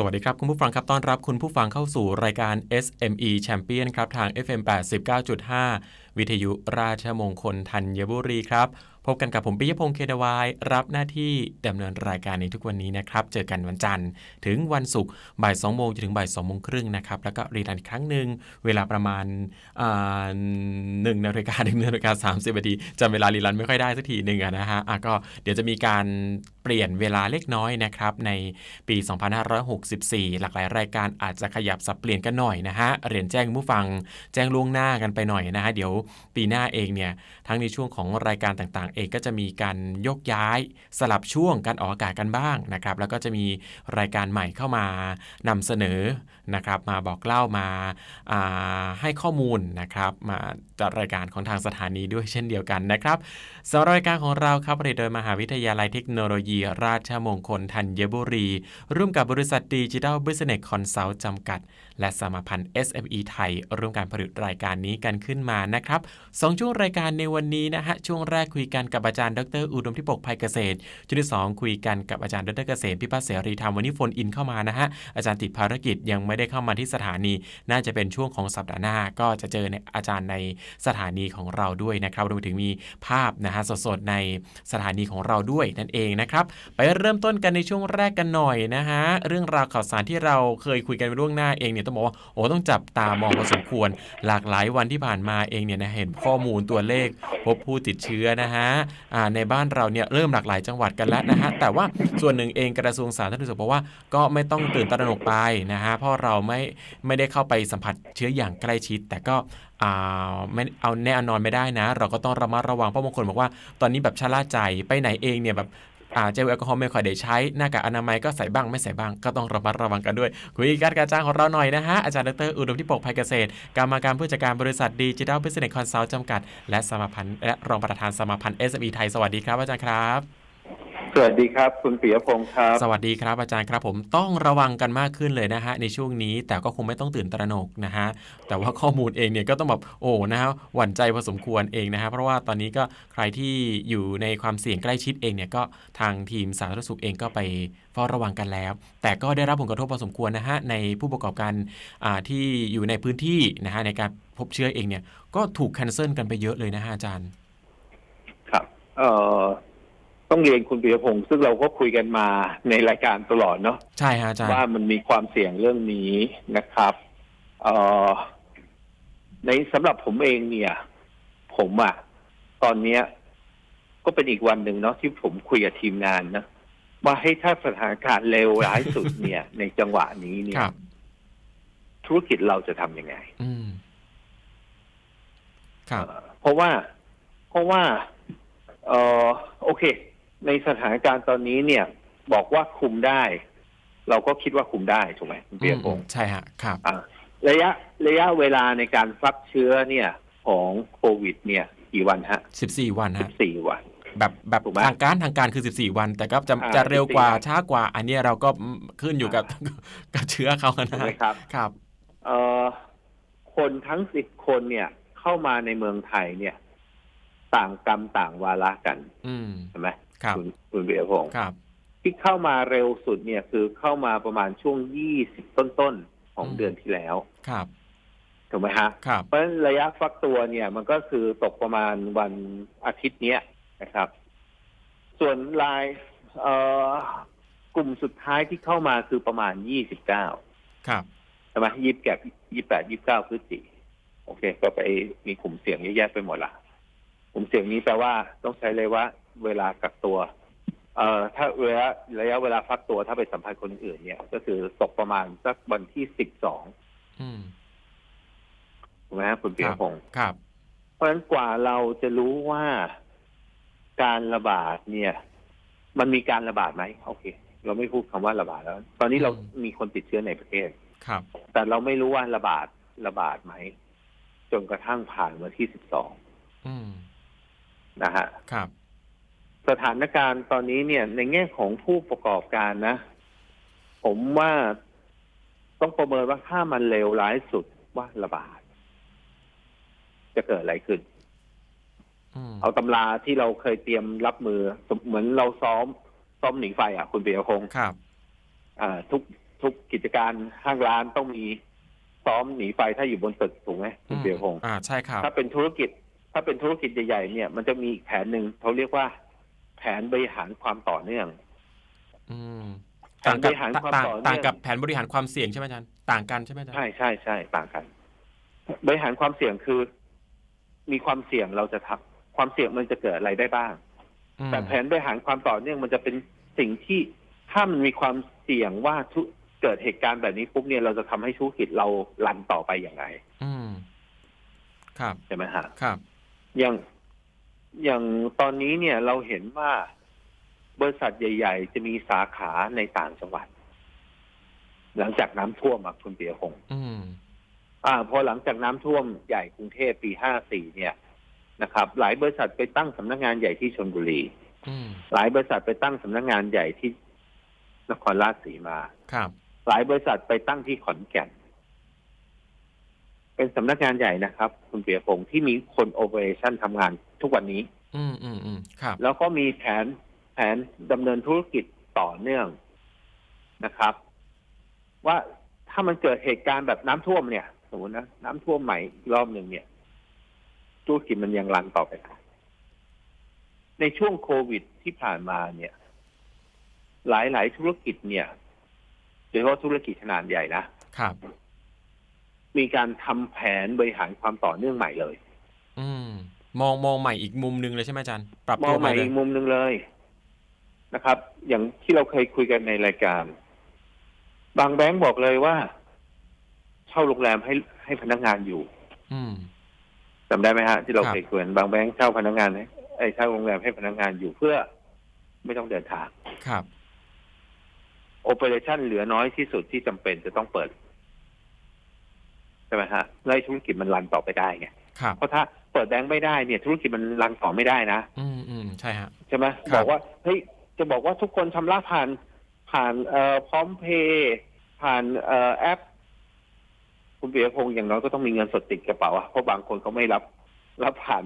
สวัสดีครับ คุณผู้ฟังครับต้อนรับคุณผู้ฟังเข้าสู่รายการ SME Champion ครับ ทาง FM 89.5 วิทยุราชมงคลธัญบุรีครับ พบกันกับผมปิยพงษ์เคดวายรับหน้าที่ดำเนินรายการในทุกวันนี้นะครับ เจอกันวันจันทร์ถึงวันศุกร์บ่าย2โมงจนถึงบ่าย2โมงครึ่งนะครับ แล้วก็รีลันอีกครั้งหนึ่งเวลาประมาณหนึ่งนาฬิกาหนึ่งนาฬิกาสามสิบนาทีจำเวลารีลันไม่ค่อยได้สักทีหนึ่งนะฮะอะก็เดี๋ยวจะมีการเปลี่ยนเวลาเล็กน้อยนะครับในปี 2564 หลากหลายรายการอาจจะขยับสับเปลี่ยนกันหน่อยนะฮะเรียนแจ้งผู้ฟังแจ้งล่วงหน้ากันไปหน่อยนะฮะเดี๋ยวปีหน้าเองเนี่ยทั้งในช่วงของรายการต่างๆเองก็จะมีการยกย้ายสลับช่วงการออกอากาศกันบ้างนะครับ แล้วก็จะมีรายการใหม่เข้ามานำเสนอนะครับ มาบอกเล่ามาให้ข้อมูลนะครับ มาจัดรายการของทางสถานีด้วยเช่นเดียวกันนะครับสำหรับรายการของเราครับผลิตโดยมหาวิทยาลัยเทคโนโลยี ราชมงคลธัญบุรี ร่วมกับบริษัทดิจิทัลบิสเนสคอนซัลท์จำกัด และสมาพันธ์ SME ไทย ร่วมการผลิตรายการนี้กันขึ้นมานะครับสองช่วงรายการในวันนี้นะฮะช่วงแรกคุยกันกับอาจารย์ดรอุดมทิปกภัยเกษตรช่วงที่ 2 คุยกันกับอาจารย์ดรเกษมพิพัฒน์เสรีธรรมวันนี้โฟนอินเข้ามานะฮะอาจารย์ติดภารกิจยังไม่ได้เข้ามาที่สถานี น่าจะเป็นช่วงของสัปดาห์หน้า ก็จะเจอในอาจารย์ในสถานีของเราด้วยนะครับรวมถึงมีภาพนะฮะสดๆในสถานีของเราด้วยนั่นเองนะครับไปเริ่มต้นกันในช่วงแรกกันหน่อยนะฮะเรื่องราวข่าวสารที่เราเคยคุยกันไปล่วงหน้าเองเนี่ยต้องบอกว่าโอ้ต้องจับตามองพอสมควร หลากหลายวันที่ผ่านมาเองเนี่ยนะเห็นข้อมูลตัวเลขพบผู้ติดเชื้อนะฮะในบ้านเราเนี่ยเริ่มหลากหลายจังหวัดกันแล้วนะฮะแต่ว่าส่วนหนึ่งเองกระทรวงสาธารณสุขบอกว่าก็ไม่ต้องตื่นตระหนกไปนะฮะเพราะเราไม่ไม่ได้เข้าไปสัมผัสเชื้ออย่างใกล้ชิด แต่ก็อ่าไม่เอาแน่นอนไม่ได้นะ เราก็ต้องระมัดระวังเพราะบางคนบอกว่า ตอนนี้แบบชะล่าใจไปไหนเองเนี่ยแบบ เจลแอลกอฮอล์ไม่ค่อยได้ใช้หน้ากากอนามัยก็ใส่บ้างไม่ใส่บ้างก็ต้องระมัดระวังกันด้วยคุยกันกระจ้างของเราหน่อยนะฮะอาจารย์ดรอุดมที่ปกภัยเกษตร กรรมการผู้จัดการบริษัทดิจิทัลบิสเนสคอนซัลท์จำกัด และสมาพันธ์และรองประธานสมาพันธ์ SME ไทยสวัสดีครับอาจารย์ครับ สวัสดีครับ คุณปิยพงศ์ครับ สวัสดีครับอาจารย์ครับผมต้องระวังกันมากขึ้นเลยนะฮะในช่วงนี้แต่ก็คงไม่ต้องตื่นตระหนกนะฮะแต่ว่าข้อมูลเองเนี่ยก็ต้องแบบโอ้นะฮะหวั่นใจพอสมควรเองนะฮะเพราะว่าตอนนี้ก็ใครที่อยู่ในความเสี่ยงใกล้ชิดเองเนี่ยก็ทางทีมสาธารณสุขเองก็ไปเฝ้าระวังกันแล้ว แต่ก็ได้รับผลกระทบพอสมควรนะฮะในผู้ประกอบการที่อยู่ในพื้นที่นะฮะในการพบเชื้อเองเนี่ยก็ถูกแคนเซิลกันไปเยอะเลยนะฮะอาจารย์ ครับเอ่อ ต้องเรียนคุณปิยพงศ์ซึ่งเราก็คุยกันมาในรายการตลอดเนาะใช่ฮะอาจารย์ว่ามันมีความเสี่ยงเรื่องนี้นะครับเอ่อในสำหรับผมเองเนี่ย ผมอะตอนเนี้ย ก็เป็นอีกวันหนึ่งเนาะที่ผมคุยกับทีมงานนะว่าให้ถ้าสถานการณ์เลวร้ายสุดเนี่ย ในจังหวะนี้เนี่ยธุรกิจเราจะทำยังไง อืม ครับ เพราะว่าเพราะว่า เออโอเค ในสถานการณ์ตอนนี้เนี่ย บอกว่าคุมได้ เราก็คิดว่าคุมได้ถูกไหมคุณเปียพงศ์ใช่ฮะครับระยะระยะเวลาในการฟักเชื้อเนี่ย ของโควิด เนี่ยกี่วันฮะสิบสี่วันฮะสี่วันแบบแบบถูกไหมทางการทางการคือ 14 วัน แต่ก็จะอ่าจะเร็วกว่า14วันช้ากว่า อันเนี้ยเราก็ขึ้นอยู่กับกับเชื้อเขาถูนะกไหมครับครับเอ่อคนทั้งสิบคนเนี่ยเข้ามาในเมืองไทยเนี่ย ต่างกรรมต่างวาระกันอืมใช่ไหม ครับคุณคุณเบียพงศ์ครับ ที่เข้ามาเร็วสุดเนี่ยคือเข้ามาประมาณช่วงยี่สิบต้นๆของอืมเดือนที่แล้ว ครับถูกไหมฮะครับเพราะฉะนั้นระยะฟักตัวเนี่ย มันก็คือตกประมาณวันอาทิตย์เนี้ยนะครับ ส่วนรายเอ่อกลุ่มสุดท้ายที่เข้ามาคือประมาณยี่สิบเก้าครับใช่ไหมยี่สิบแปดยี่แปดยี่เก้าพฤศจิโอเค ก็ไปมีกลุ่มเสี่ยงเยอะแยะไปหมดละ กลุ่มเสี่ยงนี้แปลว่าต้องใช้เลยว่าเวลากักตัว เอ่อถ้าระยะระยะเวลาฟักตัวถ้าไปสัมผัสคนอื่นเนี่ย ก็คือตกประมาณสักวันที่สิบสองอืมถูกไหมฮะคุณเปียพงศ์ครับ เพราะฉะนั้นกว่าเราจะรู้ว่าการระบาดเนี่ย มันมีการระบาดไหมโอเค เราไม่พูดคำว่าระบาดแล้ว ตอนนี้เราอืมมีคนติดเชื้อในประเทศครับ แต่เราไม่รู้ว่าระบาดระบาดไหมจนกระทั่งผ่านวันที่สิบสองอืม นะฮะครับสถานการณ์ตอนนี้เนี่ย ในแง่ของผู้ประกอบการนะ ผมว่าต้องประเมินว่าถ้ามันเลวร้ายสุดว่าระบาด จะเกิดอะไรขึ้นอืมเอาตำราที่เราเคยเตรียมรับมือ เหมือนเราซ้อมซ้อมหนีไฟอะ คุณเปียพงศ์ครับ อ่า ทุกทุกกิจการห้างร้านต้องมีซ้อมหนีไฟถ้าอยู่บนตึกถูกไหมคุณเปียพงศ์อ่าใช่ครับ ถ้าเป็นธุรกิจ ถ้าเป็นธุรกิจใหญ่ๆเนี่ย มันจะมีอีกแผนหนึ่งเขาเรียกว่า แผนบริหารความต่อเนื่อง อืมแผต่านงบกับริหารความต่างต่อต่างเนื่องกับแผนบริหารความเสี่ยงใช่ไหมอาจารย์ต่างกันใช่ไหมอาจารย์ใช่ใช่ใช่ต่างกัน บริหารความเสี่ยงคือ มีความเสี่ยงเราจะทำความเสี่ยงมันจะเกิดอะไรได้บ้าง อืมแต่แผนบริหารความต่อเนื่องมันจะเป็นสิ่งที่ถ้ามันมีความเสี่ยงว่าทุเกิดเหตุการณ์แบบนี้ปุ๊บเนี่ยเราจะทำให้ธุรกิจเราลันต่อไปอย่างไรอืมครับ ใช่ไหมฮะ ครับ อย่างอย่างตอนนี้เนี่ยเราเห็นว่าบริษัทใหญ่ ๆ จะมีสาขาในต่างจังหวัด หลังจากน้ำท่วมอะคุณเปียพงศ์อืมอ่า พอหลังจากน้ำท่วมใหญ่กรุงเทพปีห้าสี่เนี่ยนะครับ หลายบริษัทไปตั้งสำนักงานใหญ่ที่ชลบุรีอืมหลายบริษัทไปตั้งสำนักงานใหญ่ที่นครราชสีมา ครับ หลายบริษัทไปตั้งที่ขอนแก่น เป็นสำนักงานใหญ่นะครับ คุณเปียพงศ์ที่มีคนโอเปอเรชั่นทำงานทุกวันนี้ อืมอืมอืมครับ แล้วก็มีแผนแผนดำเนินธุรกิจต่อเนื่องนะครับ ว่าถ้ามันเกิดเหตุการณ์แบบน้ำท่วมเนี่ยสมมตินะน้ำท่วมใหม่อีกรอบหนึ่งเนี่ยธุรกิจมันยังรันต่อไปได้ในช่วงโควิดที่ผ่านมาเนี่ย หลายหลายๆธุรกิจเนี่ยโดยเฉพาะธุรกิจขนาดใหญ่นะครับ มีการทำแผนบริหารความต่อเนื่องใหม่เลย อืม มองมองใหม่อีกมุมหนึ่งเลยใช่ไหมอาจารย์ปรับมอตังวใหใหม่ม่เลยอีกมุมหนึ่งเลยนะครับ อย่างที่เราเคยคุยกันในรายการ บางแบงก์บอกเลยว่า เช่าโรงแรมให้ให้พนักงานอยู่อืม จำได้ไหมฮะที่เราครับ เคยคุยกันบางแบงก์เช่าพนักงานให้ไอ้ยเช่าโรงแรมให้พนักงานอยู่เพื่อไม่ต้องเดินทางครับ โอเปอเรชั่นเหลือน้อยที่สุดที่จำเป็นจะต้องเปิด ใช่ไหมฮะแล้วให้ธุรกิจมันรันต่อไปได้ไงครับ เพราะถ้าเปิดแบงก์ไม่ได้เนี่ยธุรกิจมันรันต่อไม่ได้นะอืมอืมใช่ฮะ ใช่ไหมครับ บอกว่าเฮ้ยจะบอกว่าทุกคนชำระผ่านผ่านเอ่อพร้อมเพย์ผ่านเอ่อแอป คุณเปียพงศ์อย่างน้อยก็ต้องมีเงินสดติดกระเป๋าอะเพราะบางคนเขาไม่รับรับผ่าน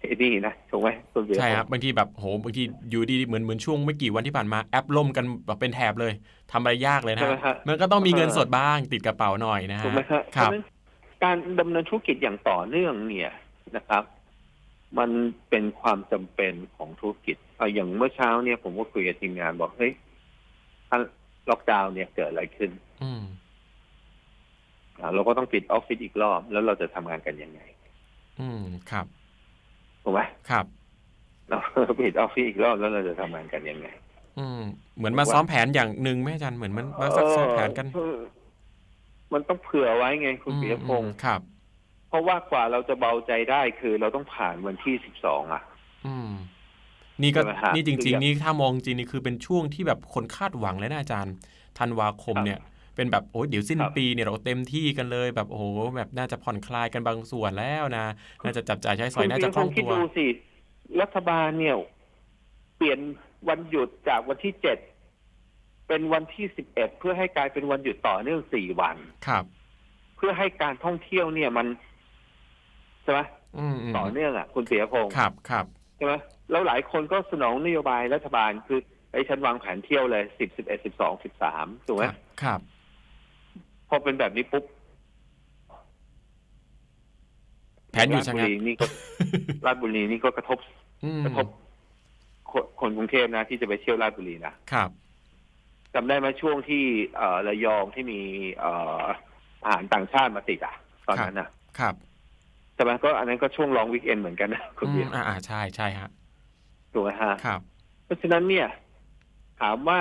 ไอ้นี่นะถูกไหมคุณเปียพงศ์ใช่ครับบางทีแบบโหบางทีอยู่ดีเหมือนเหมือนช่วงไม่กี่วันที่ผ่านมาแอปล่มกันแบบเป็นแถบเลยทำอะไรยากเลยนะใช่ไหมฮะฮะ มันก็ต้องมีเงินสดบ้างติดกระเป๋าหน่อยนะฮะถูกไหมฮะครับเพาะฉะนั้น การดำเนินธุรกิจอย่างต่อเนื่องเนี่ยนะครับ มันเป็นความจำเป็นของธุรกิจเอาอย่างเมื่อเช้าเนี่ยผมก็คุยกับทีมงานบอกเฮ้ยถ้าล็อกดาวน์เนี่ยเกิดอะไรขึ้น อืมอ่าเราก็ต้องปิดออฟฟิศอีกรอบ แล้วเราจะทำงานกันยังไง อืมครับถูกไหมครับเราปิดออฟฟิศอีกรอบแล้วเราจะทำงานกันยังไง อืมเหมือนมาซ้อมแผนอย่างหนึ่งไหมอาจารย์เหมือนมันมาซ้อมแผนกันเออ มันต้องเผื่อไว้ไงคุณอืมเปียพงศ์อืมครับ เพราะว่ากว่าเราจะเบาใจได้คือเราต้องผ่านวันที่สิบสองอะ อืม นี่ก็ใช่ไหมฮะนี่จคืริองอย่างๆ นี่ถ้ามองจริงนี่คือเป็นช่วงที่แบบคนคาดหวังเลยนะอาจารย์ธันวาคมครับเนี่ยเป็นแบบโอ้ยเดี๋ยวสิ้นครับปีเนี่ยเราเต็มที่กันเลย แบบโอ้โหแบบน่าจะผ่อนคลายกันบางส่วนแล้วนะน่าจะจับจ่ายใช้สอยน่าจะคล่องคิดตัวดูสิรัฐบาลเนี่ยเปลี่ยนวันหยุดจากวันที่เจ็ด เป็นวันที่สิบเอ็ดเพื่อให้กลายเป็นวันหยุดต่อเนื่องสี่วัน ครับ เพื่อให้การท่องเที่ยวเนี่ยมันใช่ไหมอืมอืมต่อเนื่องอะ คุณเปียพงศ์ครับครับ ใช่ไหมแล้วหลายคนก็สนองนโยบายรัฐบาลคือไอ้ฉันวางแผนเที่ยวเลยสิบสิบเอ็ดสิบสองสิบสามถูกไหมครับครับพอเป็นแบบนี้ปุ๊บแผนอยู่ชะราชบุงักรีนี่ก็ราชบุรีนี่ก็กระทบ อืมกระทบคนคนกรุงเทพนะที่จะไปเที่ยวราชบุรีนะครับ จำได้ไหมช่วงที่เอ่อระยองที่มีเอ่ออาหารต่างชาติมาติดอะ ตอนนั้นนะครับใช่ไหมก็อันนั้นก็ช่วงลองวิกเอนเหมือนกันนะคุณอืเบีมยร์อ่าอ่าใช่ใช่ฮะถูกไหมฮะครับ เพราะฉะนั้นเนี่ย ถามว่า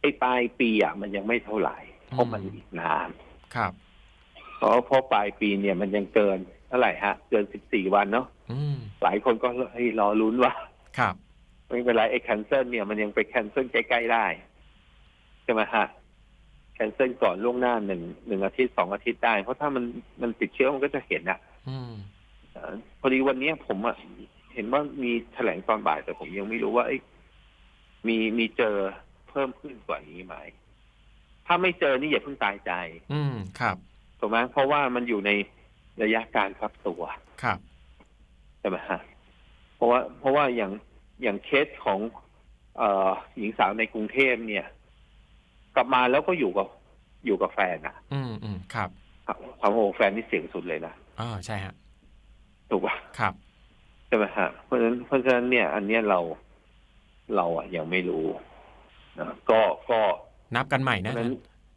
ไอ้ปลายปีอะมันยังไม่เท่าไหร่เพราะมันอีกนานครับเพราะเพราะปลายปีเนี่ยมันยังเกินเท่าไหร่ฮะ เกินสิบสี่วันเนาะอืมหลายคนก็ให้ยรอลุ้นว่าครับไม่เป็นไรไอ้แคนเซิลเนี่ยมันยังไปแคนเซิลใกล้ๆได้ ช่ไหมฮะแคนเซิลก่อนล่วงหน้าหนึ่งหนึ่งอาทิตย์สองอาทิตย์ได้ เพราะถ้ามันมันติดเชื้อมันก็จะเห็นอะอืมเอ่อพอดีวันเนี้ยผมอะเห็นว่ามีแถลงตอนบ่ายแต่ผมยังไม่รู้ว่าเอ้ยมีมีเจอเพิ่มขึ้นกว่านี้ไหมถ้าไม่เจอนี่อย่าเพิ่งตายใจ อืมครับถูกไหมเพราะว่ามันอยู่ในระยะการฟักตัวครับใช่ไหมฮะเพราะว่าเพราะว่าอย่างอย่างเคสของ เอ่อหญิงสาวในกรุงเทพเนี่ย กลับมาแล้วก็อยู่กับอยู่กับแฟนอะอืมอืมครับความโอ้แฟนนี่เสี่ยงสุดเลยนะอ่าใช่ฮะถูกป่ะครับใช่ไหมฮะเพราะฉะนั้นเพราะฉะนั้นเนี่ย อันเนี้ยเราเราอะยังไม่รู้นะก็ก็นับกันใหม่เพนะราะฉะนั้น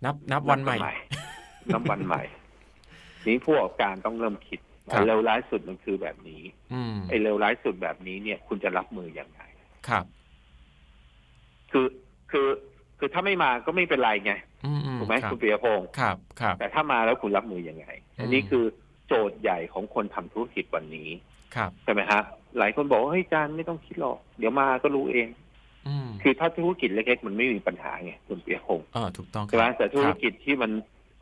นับนับวันใหม่ นับวันใหม่ นี้ผู้ประกอบการต้องเริ่มคิดครับเร็วร้ายสุดมันคือแบบนี้อืมไอ้เร็วร้ายสุดแบบนี้เนี่ย คุณจะรับมือยังไง ครับ คือคือ คือถ้าไม่มาก็ไม่เป็นไรไงอืมอืมถูกไหมครับคุณเปียพงศ์ครับครับแต่ถ้ามาแล้วคุณรับมือยังไง อันนี้อืมคือโจทย์ใหญ่ของคนทำธุรกิจวันนี้ ครับใช่ไหมฮะ หลายคนบอกว่าเฮ้ยจานไม่ต้องคิดหรอก เดี๋ยวมาก็รู้เองอืมคือถ้าธุรกิจเล็กๆมันไม่มีปัญหาไงคุณเปียพงศ์เออถูกต้องคใช่ไหมรับแต่ธุครรับกิจที่มัน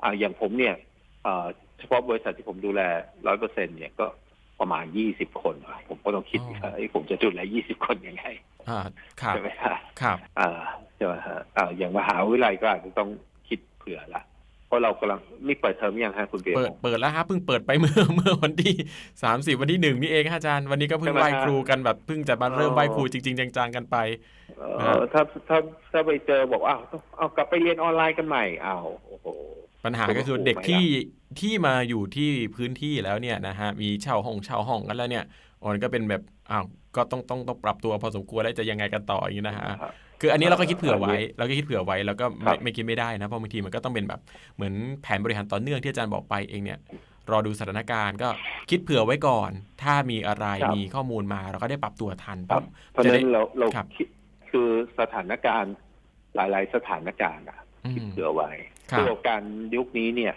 อ่าอย่างผมเนี่ยเอ่อเฉพาะบริษัทที่ผมดูแลร้อยเปอร์เซ็นเนี่ยก็ประมาณยี่สิบคนอะผมก็ต้องคิดว่าเอ้ยผมจะดูแลยี่สิบคนยังไงอ่าครับใช่ไหมฮะครับอ่าใช่ไหมฮะอ่าอย่างมหาวิทยาลัยก็อาจจะต้องคิดเผื่อละเพราะเรากำลังนี่เปิดเทอมยังฮะคุณเปียเปิดเปิดแล้วฮะเพิ่งเปิดไปเมื่อเมื่อวันที่สามสิบวันที่หนึ่งนี่เองฮะอาจารย์วันนี้ก็เพิ่งไหว้ครูกันแบบเพิ่งจะมาเริ่มไหว้ครูจริง ๆ จังๆกันไป เอ่อถ้าถ้าถ้าไปเจอบอกว่าอ้าวเอากลับไปเรียนออนไลน์กันใหม่อ้าวโอ้โห ปัญหาก็คือเด็กที่ที่มาอยู่ที่พื้นที่แล้วเนี่ยนะฮะมีเช่าห้องเช่าห้องกันแล้วเนี่ยอ่อนก็เป็นแบบอ้าวก็ต้องต้องต้องปรับตัวพอสมควรแล้วจะยังไงกันต่ออย่างนี้นะฮะ ครับ คืออันนี้เราก็คิดเผื่อไว้ เราก็คิดเผื่อไว้แล้วก็ครัไม่บไม่คิดไม่ได้นะเพราะบางทีมันก็ต้องเป็นแบบเหมือนแผนบริหารต่อเนื่องที่อาจารย์บอกไปเองเนี่ยรอดูสถานการณ์ก็คิดเผื่อไว้ก่อน ถ้ามีอะไรครับมีข้อมูลมาเราก็ได้ปรับตัวทันครับเพราะฉะนั้นเราเราครับคิดคือสถานการณ์หลาย ๆ สถานการณ์อะอืคิดมเผื่อไว้ครับคือการยุคนี้เนี่ย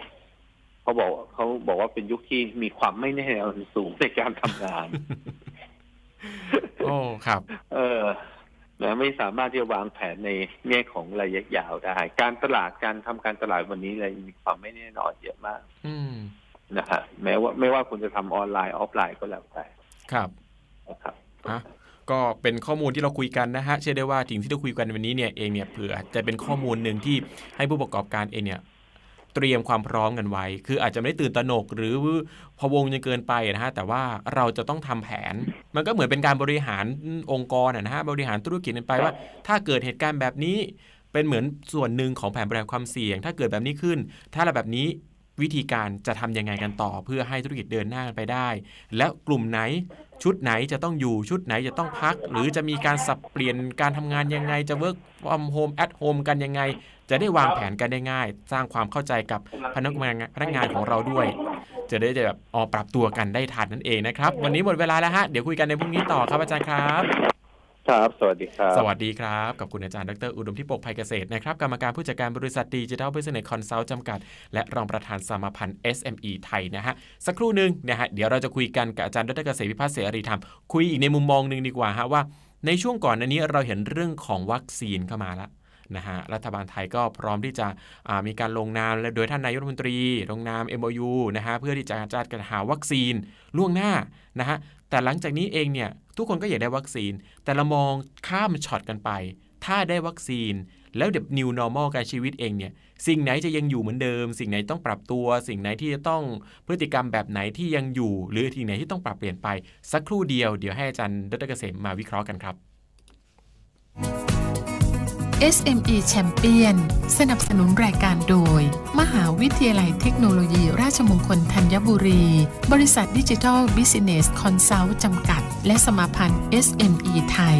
เขาบอกเขาบอกว่าเป็นยุคที่มีความไม่แน่นอนสูงในการทำงาน โอ้ครับ เออ นะไม่สามารถที่จะวางแผนในแง่ของระยะยาวได้ การตลาดการทำการตลาดวันนี้เลยมีความไม่แน่นอนเยอะมาก อืมนะฮะแม้ว่าไม่ว่าคุณจะทำออนไลน์ออฟไลน์ก็แล้วแต่ครับนะครับอะก็เป็นข้อมูลที่เราคุยกันนะฮะเชื่อได้ว่าสิ่งที่เราคุยกันวันนี้เนี่ยเองเนี่ยเผื่อจะเป็นข้อมูลหนึ่งที่ให้ผู้ประกอบการเองเนี่ย เตรียมความพร้อมกันไว้ คืออาจจะไม่ได้ตื่นตระหนกหรือพะวงจนเกินไปนะฮะแต่ว่าเราจะต้องทำแผน มันก็เหมือนเป็นการบริหารองค์กรอะนะฮะบริหารธุรกิจกันไปว่า ถ้าเกิดเหตุการณ์แบบนี้เป็นเหมือนส่วนหนึ่งของแผนบริหารความเสี่ยง ถ้าเกิดแบบนี้ขึ้น ถ้าเราแบบนี้ วิธีการจะทำยังไงกันต่อ เพื่อให้ธุรกิจเดินหน้ากันไปได้ แล้วกลุ่มไหนชุดไหนจะต้องอยู่ชุดไหนจะต้องพัก หรือจะมีการสับเปลี่ยนการทำงานยังไงจะ work from home at home กันยังไง จะได้วางแผนกันได้ง่าย สร้างความเข้าใจกับพนักงานพนักงานของเราด้วย จะได้จะแบบออปรับตัวกันได้ทันนั่นเองนะครับ วันนี้หมดเวลาแล้วฮะเดี๋ยวคุยกันในพรุ่งนี้ต่อครับอาจารย์ครับ ครับ สวัสดีครับ สวัสดีครับ กับคุณอาจารย์ดรอุดมที่ปกภัยเกษตรนะครับ กรรมการผู้จัดการบริษัทดิจิทัลบริษัทคอนซัลทจำกัด และรองประธานสมาพันธ์ SME ไทยนะฮะ สักครู่หนึ่งนะฮะ เดี๋ยวเราจะคุยกันกับอาจารย์ดรเกษตรพิพัฒน์เสรีธรรม คุยอีกในมุมมองหนึ่งดีกว่าฮะว่า ในช่วงก่อนอันนี้เราเห็นเรื่องของวัคซีนเข้ามาแล้ว นะฮะรัฐบาลไทยก็พร้อมที่จะมีการลงนามและโดยท่านนายกรัฐมนตรี ลงนาม MOU นะฮะเพื่อที่จะจัดการหาวัคซีนล่วงหน้านะฮะแต่หลังจากนี้เองเนี่ยทุกคนก็อยากได้วัคซีน แต่เรามองข้ามช็อตกันไป ถ้าได้วัคซีน แล้วเดี๋ยว new normal การชีวิตเองเนี่ยสิ่งไหนจะยังอยู่เหมือนเดิม สิ่งไหนต้องปรับตัว สิ่งไหนที่จะต้องพฤติกรรมแบบไหนที่ยังอยู่ หรือสิ่งไหนที่ต้องปรับเปลี่ยนไป สักครู่เดียวเดี๋ยวให้อาจารย์ดรเกษมมาวิเคราะห์กันครับ SME Champion สนับสนุนรายการโดย มหาวิทยาลัยเทคโนโลยีราชมงคลธัญบุรี บริษัทดิจิทัลบิสเนสคอนซัลท์จำกัด และสมาพันธ์ SME ไทย